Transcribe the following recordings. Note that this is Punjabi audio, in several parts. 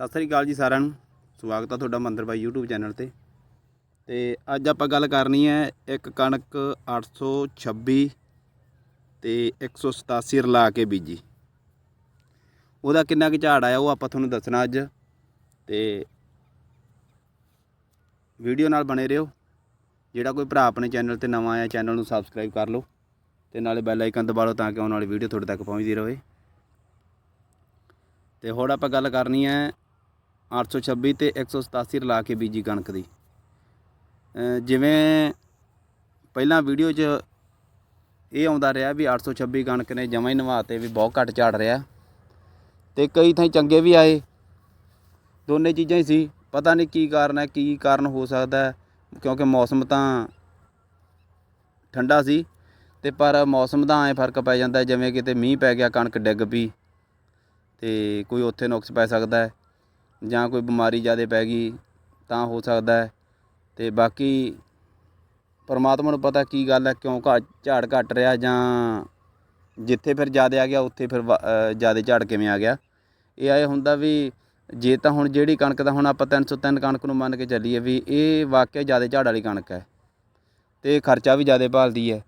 ਸਤਿ ਸ੍ਰੀ ਅਕਾਲ ਜੀ ਸਾਰਿਆਂ ਨੂੰ। ਸਵਾਗਤ ਆ ਤੁਹਾਡਾ ਮੰਦਰ ਬਾਈ YouTube ਚੈਨਲ ਤੇ। ਤੇ ਅੱਜ ਆਪਾਂ ਗੱਲ ਕਰਨੀ ਹੈ ਇੱਕ ਕਣਕ 826 ਤੇ 187 ਰਲਾ ਕੇ ਬੀਜੀ। ਉਹਦਾ ਕਿੰਨਾ ਕੁ ਝਾੜ ਆਇਆ ਉਹ ਆਪਾਂ ਤੁਹਾਨੂੰ ਦੱਸਣਾ ਅੱਜ। ਤੇ ਵੀਡੀਓ ਨਾਲ ਬਣੇ ਰਹੋ। ਜਿਹੜਾ ਕੋਈ ਭਰਾ ਆਪਣੇ ਚੈਨਲ ਤੇ ਨਵਾਂ ਆਇਆ, ਚੈਨਲ ਨੂੰ ਸਬਸਕ੍ਰਾਈਬ ਕਰ ਲਓ ਤੇ ਨਾਲੇ ਬੈਲ ਆਈਕਨ ਦਬਾ ਲਓ ਤਾਂ ਕਿ ਆਉਣ ਵਾਲੀ ਵੀਡੀਓ ਤੁਹਾਡੇ ਤੱਕ ਪਹੁੰਚਦੀ ਰਹੇ। ਤੇ ਹੁਣ ਆਪਾਂ ਗੱਲ ਕਰਨੀ ਹੈ 826 ਤੇ 187 ਰਲਾ ਕੇ ਬੀਜੀ ਕਣਕ ਦੀ। ਜਿਵੇਂ ਪਹਿਲਾਂ ਵੀਡੀਓ 'ਚ ਇਹ ਆਉਂਦਾ ਰਿਹਾ ਵੀ 826 ਕਣਕ ਨੇ ਜਮਾਂ ਹੀ ਨਵਾਤੇ ਵੀ ਬਹੁਤ ਘੱਟ ਝਾੜ ਰਿਹਾ। ਤੇ ਕਈ ਥਾਂ ਚੰਗੇ ਵੀ ਆਏ। ਦੋਨੇ ਚੀਜ਼ਾਂ ਹੀ ਸੀ। ਪਤਾ ਨਹੀਂ ਕੀ ਕਾਰਨ ਹੈ, ਕੀ ਕਾਰਨ ਹੋ ਸਕਦਾ ਕਿਉਂਕਿ ਮੌਸਮ ਤਾਂ ਠੰਡਾ ਸੀ। ਤੇ ਪਰ ਮੌਸਮ ਦਾ ਐ ਫ਼ਰਕ ਪੈ ਜਾਂਦਾ, ਜਿਵੇਂ ਕਿਤੇ ਮੀਂਹ ਪੈ ਗਿਆ, ਕਣਕ ਡਿੱਗ ਪਈ, ਤੇ ਕੋਈ ਉੱਥੇ ਨੁਕਸ ਪੈ ਸਕਦਾ ਜਾਂ ਕੋਈ ਬਿਮਾਰੀ ਜ਼ਿਆਦਾ ਪੈ ਗਈ ਤਾਂ ਹੋ ਸਕਦਾ ਅਤੇ ਬਾਕੀ ਪਰਮਾਤਮਾ ਨੂੰ ਪਤਾ ਕੀ ਗੱਲ ਹੈ, ਕਿਉਂ ਘਾ- ਝਾੜ ਘਟ ਰਿਹਾ ਜਾਂ ਜਿੱਥੇ ਫਿਰ ਜ਼ਿਆਦਾ ਆ ਗਿਆ, ਉੱਥੇ ਫਿਰ ਜ਼ਿਆਦਾ ਝਾੜ ਕਿਵੇਂ ਆ ਗਿਆ। ਇਹ ਆਏ ਹੁੰਦਾ ਵੀ ਜੇ ਤਾਂ ਹੁਣ ਜਿਹੜੀ ਕਣਕ ਦਾ ਹੁਣ ਆਪਾਂ 303 ਕਣਕ ਨੂੰ ਮੰਨ ਕੇ ਚੱਲੀਏ ਵੀ ਇਹ ਵਾਕਿਆ ਜ਼ਿਆਦਾ ਝਾੜ ਵਾਲੀ ਕਣਕ ਹੈ। ਤੇ ਖਰਚਾ ਵੀ ਜ਼ਿਆਦਾ ਭਾਲਦੀ ਹੈ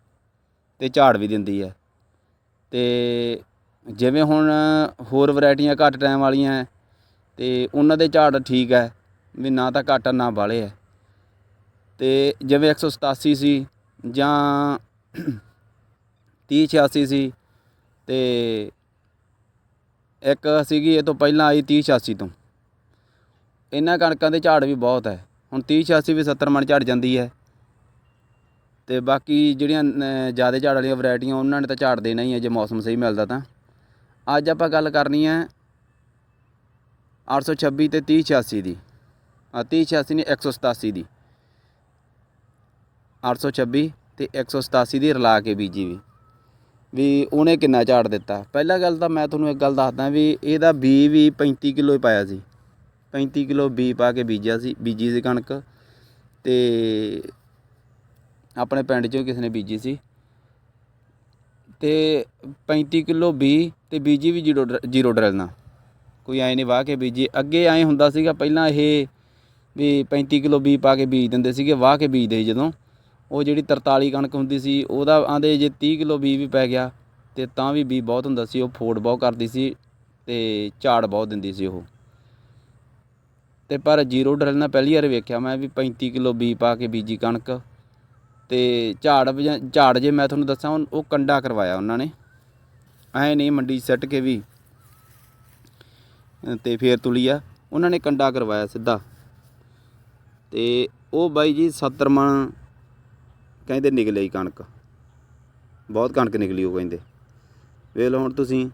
ਤੇ ਝਾੜ ਵੀ ਦਿੰਦੀ ਹੈ। ਤੇ ਜਿਵੇਂ ਹੁਣ ਹੋਰ ਵੈਰਾਈਟੀਆਂ ਘੱਟ ਟਾਈਮ ਵਾਲੀਆਂ ਅਤੇ ਉਹਨਾਂ ਦੇ ਝਾੜ ਠੀਕ ਹੈ, ਵੀ ਨਾ ਤਾਂ ਘੱਟ ਨਾ ਬਾਲੇ ਹੈ ਅਤੇ ਜਿਵੇਂ 187 ਸੀ ਜਾਂ 3086 ਸੀ ਅਤੇ ਇੱਕ ਸੀਗੀ ਇਹ ਤੋਂ ਪਹਿਲਾਂ ਆਈ 3086 ਤੋਂ। ਇਹਨਾਂ ਕਣਕਾਂ ਦੇ ਝਾੜ ਵੀ ਬਹੁਤ ਹੈ। ਹੁਣ 3086 ਵੀ 70 ਮਣ ਝੜ ਜਾਂਦੀ ਹੈ। ਤੇ ਬਾਕੀ ਜਿਹੜੀਆਂ ਜ਼ਿਆਦਾ ਝਾੜ ਵਾਲੀਆਂ ਵੈਰਾਈਟੀਆਂ, ਉਹਨਾਂ ਨੇ ਤਾਂ ਝਾੜ ਦੇਣਾ ਹੀ ਹੈ, ਜੇ ਮੌਸਮ ਸਹੀ ਮਿਲਦਾ ਤਾਂ। ਅੱਜ ਆਪਾਂ ਗੱਲ ਕਰਨੀ ਹੈ 826 ਤੇ 3086 ਦੀ। ਆ 3086 ਨਹੀਂ 187 ਦੀ। 826 ਤੇ 187 ਦੀ ਰਲਾ ਕੇ ਬੀਜੀ ਵੀ। ਵੀ ਉਹਨੇ ਕਿੰਨਾ ਝਾੜ ਦਿੱਤਾ। ਪਹਿਲਾ ਗੱਲ ਤਾਂ ਮੈਂ ਤੁਹਾਨੂੰ ਇੱਕ ਗੱਲ ਦੱਸਦਾ ਵੀ ਇਹਦਾ ਬੀ ਵੀ 35 ਕਿਲੋ ਹੀ ਪਾਇਆ ਸੀ। 35 ਕਿਲੋ ਬੀ ਪਾ ਕੇ ਬੀਜਿਆ ਸੀ, ਬੀਜੀ ਸੀ ਕਣਕ ਤੇ ਆਪਣੇ ਪਿੰਡ 'ਚੋਂ ਕਿਸੇ ਨੇ ਬੀਜੀ ਸੀ। ਤੇ 35 ਕਿਲੋ ਬੀ ਤੇ ਬੀਜੀ ਵੀ ਜ਼ੀਰੋ ਡਰ- ਜ਼ੀਰੋ ਡਰਲ ਨਾਲ। ਕੋਈ ਐ ਨਹੀਂ ਵਾਹ ਕੇ ਬੀਜੀ ਅੱਗੇ ਐ ਹੁੰਦਾ ਸੀਗਾ, ਪਹਿਲਾਂ ਇਹ ਵੀ 35 ਕਿਲੋ ਬੀ ਪਾ ਕੇ ਬੀਜ ਦਿੰਦੇ ਸੀਗੇ, ਵਾਹ ਕੇ ਬੀਜਦੇ ਸੀ ਜਦੋਂ। ਉਹ ਜਿਹੜੀ 43 ਕਣਕ ਹੁੰਦੀ ਸੀ, ਉਹਦਾ ਆਂਦੇ ਜੇ 30 ਕਿਲੋ ਬੀ ਵੀ ਪੈ ਗਿਆ, ਤੇ ਤਾਂ ਵੀ ਬੀ ਬਹੁਤ ਹੁੰਦਾ ਸੀ, ਉਹ ਫੋੜ ਬਹੁਤ ਕਰਦੀ ਸੀ, ਤੇ ਝਾੜ ਬਹੁਤ ਦਿੰਦੀ ਸੀ ਉਹ। ਤੇ ਪਰ ਜ਼ੀਰੋ ਡਰਲ ਨਾਲ ਪਹਿਲੀ ਵਾਰ ਵੇਖਿਆ ਮੈਂ ਵੀ 35 ਕਿਲੋ ਬੀ ਪਾ ਕੇ ਬੀਜੀ ਕਣਕ। ਤੇ ਝਾੜ ਵਜਾ- ਝਾੜ ਜੇ ਮੈਂ ਤੁਹਾਨੂੰ ਦੱਸਾਂ ਉਹ ਉਹ ਕੰਡਾ ਕਰਵਾਇਆ ਉਹਨਾਂ ਨੇ। ਐ ਨਹੀਂ ਮੰਡੀ 'ਚ ਸੱਟ ਕੇ ਵੀ ਤੇ ਫੇਰ ਤੁਲੀਆ। ਉਹਨਾਂ ਨੇ ਕੰਡਾ ਕਰਵਾਇਆ ਸਿੱਧਾ। ਤੇ ਉਹ ਬਾਈ ਜੀ 70 ਮਣ ਕਹਿੰਦੇ ਨਿਕਲੇ ਕਣਕ। ਬਹੁਤ ਕਣਕ ਨਿਕਲੀ ਉਹ ਕਹਿੰਦੇ। ਵੇਖ ਲਓ ਹੁਣ ਤੁਸੀਂ,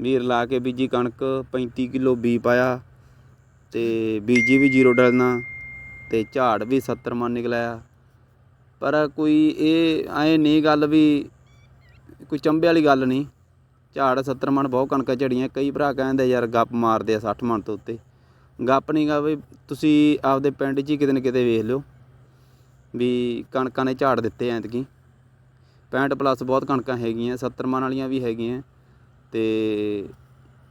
ਵੀਰ ਲਾ ਕੇ ਬੀਜੀ ਕਣਕ 35 ਕਿਲੋ ਬੀ ਪਾਇਆ ਤੇ ਬੀਜੀ ਵੀ ਜ਼ੀਰੋ ਡਲਣਾ ਤੇ ਝਾੜ ਵੀ 70 ਮਣ ਨਿਕਲਿਆ। ਪਰ ਕੋਈ ਇਹ ਐ ਨਹੀਂ ਗੱਲ ਵੀ, ਕੋਈ ਚੰਬੇ ਵਾਲੀ ਗੱਲ ਨਹੀਂ। ਝਾੜ 70 ਮਣ ਬਹੁਤ ਕਣਕਾਂ ਝੜੀਆਂ। ਕਈ ਭਰਾ ਕਹਿੰਦੇ ਯਾਰ ਗੱਪ ਮਾਰਦੇ ਆ 60 ਮਣ ਤੋਂ ਉੱਤੇ। ਗੱਪ ਨਹੀਂ ਗਾ ਵੀ ਤੁਸੀਂ ਆਪਦੇ ਪਿੰਡ 'ਚ ਹੀ ਕਿਤੇ ਨਾ ਕਿਤੇ ਵੇਖ ਲਿਓ ਵੀ ਕਣਕਾਂ ਨੇ ਝਾੜ ਦਿੱਤੇ ਐਤਕੀ। 65 ਪਲੱਸ ਬਹੁਤ ਕਣਕਾਂ ਹੈਗੀਆਂ 70 ਮਣ ਵਾਲੀਆਂ ਵੀ ਹੈਗੀਆਂ। ਤੇ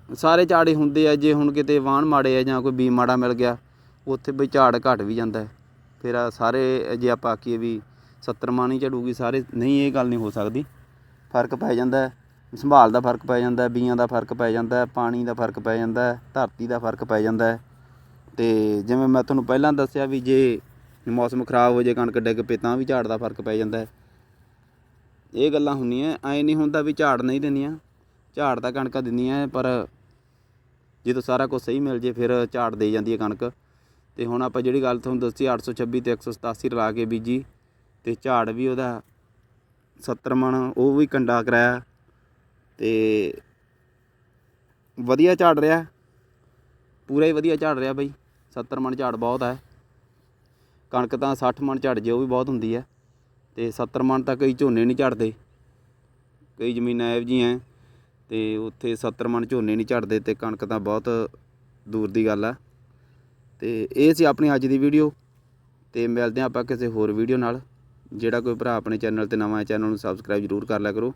ਸਾਰੇ ਝਾੜੇ ਹੁੰਦੇ ਆ, ਜੇ ਹੁਣ ਕਿਤੇ ਵਾਹਣ ਮਾੜੇ ਆ ਜਾਂ ਕੋਈ ਬੀ ਮਾੜਾ ਮਿਲ ਗਿਆ, ਉੱਥੇ ਬਈ ਝਾੜ ਘਟ ਵੀ ਜਾਂਦਾ। ਫਿਰ ਸਾਰੇ ਜੇ ਆਪਾਂ ਆਖੀਏ ਵੀ 70 ਮਣ ਹੀ ਝੜੂਗੀ, ਸਾਰੇ, ਨਹੀਂ, ਇਹ ਗੱਲ ਨਹੀਂ ਹੋ ਸਕਦੀ। ਫ਼ਰਕ ਪੈ ਜਾਂਦਾ। ਸੰਭਾਲ ਦਾ ਫ਼ਰਕ ਪੈ ਜਾਂਦਾ ਹੈ ਬੀਆਂ ਦਾ ਫ਼ਰਕ ਪੈ ਜਾਂਦਾ, ਪਾਣੀ ਦਾ ਫ਼ਰਕ ਪੈ ਜਾਂਦਾ, ਧਰਤੀ ਦਾ ਫ਼ਰਕ ਪੈ ਜਾਂਦਾ। ਅਤੇ ਜਿਵੇਂ ਮੈਂ ਤੁਹਾਨੂੰ ਪਹਿਲਾਂ ਦੱਸਿਆ ਵੀ ਜੇ ਮੌਸਮ ਖਰਾਬ ਹੋ ਜੇ, ਕਣਕ ਡਿੱਗ ਪਏ, ਤਾਂ ਵੀ ਝਾੜ ਦਾ ਫ਼ਰਕ ਪੈ ਜਾਂਦਾ। ਇਹ ਗੱਲਾਂ ਹੁੰਦੀਆਂ, ਐ ਨਹੀਂ ਹੁੰਦਾ ਵੀ ਝਾੜ ਨਹੀਂ ਦਿੰਦੀਆਂ। ਝਾੜ ਤਾਂ ਕਣਕਾਂ ਦਿੰਦੀਆਂ, ਪਰ ਜਦੋਂ ਸਾਰਾ ਕੁਝ ਸਹੀ ਮਿਲ ਜੇ, ਫਿਰ ਝਾੜ ਦੇ ਜਾਂਦੀ ਹੈ ਕਣਕ। ਤੇ ਹੁਣ ਆਪਾਂ ਜਿਹੜੀ ਗੱਲ ਤੁਹਾਨੂੰ ਦੱਸੀ 826 ਤੇ 187 ਲਾ ਕੇ ਬੀਜੀ, ਤੇ ਝਾੜ ਵੀ ਉਹਦਾ 70 ਮਣ, ਉਹ ਵੀ ਕੰਡਾ ਕਰਾਇਆ। ਤੇ ਵਧੀਆ ਝਾੜ ਰਿਹਾ। ਪੂਰਾ ਹੀ ਵਧੀਆ ਝਾੜ ਰਿਹਾ ਬਈ। 70 ਮਣ ਝਾੜ ਬਹੁਤ ਹੈ। ਕਣਕ ਤਾਂ 60 ਮਣ ਝੜ ਜੇ ਉਹ ਵੀ ਬਹੁਤ ਹੁੰਦੀ ਹੈ। ਤੇ 70 ਮਣ ਤਾਂ ਕਈ ਝੋਨੇ ਨਹੀਂ ਝੜਦੇ। ਕਈ ਜ਼ਮੀਨਾਂ ਇਹੋ ਜਿਹੀਆਂ ਹੈ। ਤੇ ਉੱਥੇ 70 ਮਣ ਝੋਨੇ ਨਹੀਂ ਝੜਦੇ ਤੇ ਕਣਕ ਤਾਂ ਬਹੁਤ ਦੂਰ ਦੀ ਗੱਲ ਆ ਤੇ ਇਹ ਸੀ ਆਪਣੀ ਅੱਜ ਦੀ ਵੀਡੀਓ। ਤੇ ਮਿਲਦੇ ਹਾਂ ਆਪਾਂ ਕਿਸੇ ਹੋਰ ਵੀਡੀਓ ਨਾਲ। ਜਿਹੜਾ ਕੋਈ ਭਰਾ ਆਪਣੇ ਚੈਨਲ ਤੇ ਨਵਾਂ ਹੈ, ਚੈਨਲ ਨੂੰ ਸਬਸਕ੍ਰਾਈਬ ਜ਼ਰੂਰ ਕਰ ਲਿਆ ਕਰੋ।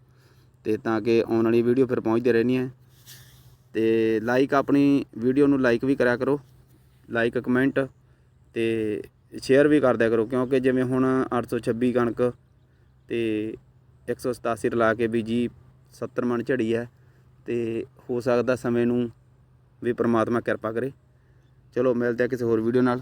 ਤੇ ਤਾਂ ਕਿ ਆਉਣ ਵਾਲੀ ਵੀਡੀਓ ਫਿਰ ਪਹੁੰਚਦੇ ਰਹਿਣੀ ਹੈ। ਤੇ ਲਾਈਕ ਆਪਣੀ ਵੀਡੀਓ ਨੂੰ ਲਾਈਕ ਵੀ ਕਰਿਆ ਕਰੋ। ਲਾਈਕ ਕਮੈਂਟ ਤੇ ਸ਼ੇਅਰ ਵੀ ਕਰਦਿਆ ਕਰੋ। ਕਿਉਂਕਿ ਜਿਵੇਂ ਹੁਣ 826 ਕਣਕ ਤੇ 187 ਰਲਾ ਕੇ ਬੀਜੀ 70 ਮਣ ਝੜੀ ਹੈ ਤੇ ਹੋ ਸਕਦਾ ਸਮੇਂ ਨੂੰ ਵੀ ਪ੍ਰਮਾਤਮਾ ਕਿਰਪਾ ਕਰੇ। ਚਲੋ ਮਿਲਦੇ ਆ ਕਿਸੇ ਹੋਰ ਵੀਡੀਓ ਨਾਲ।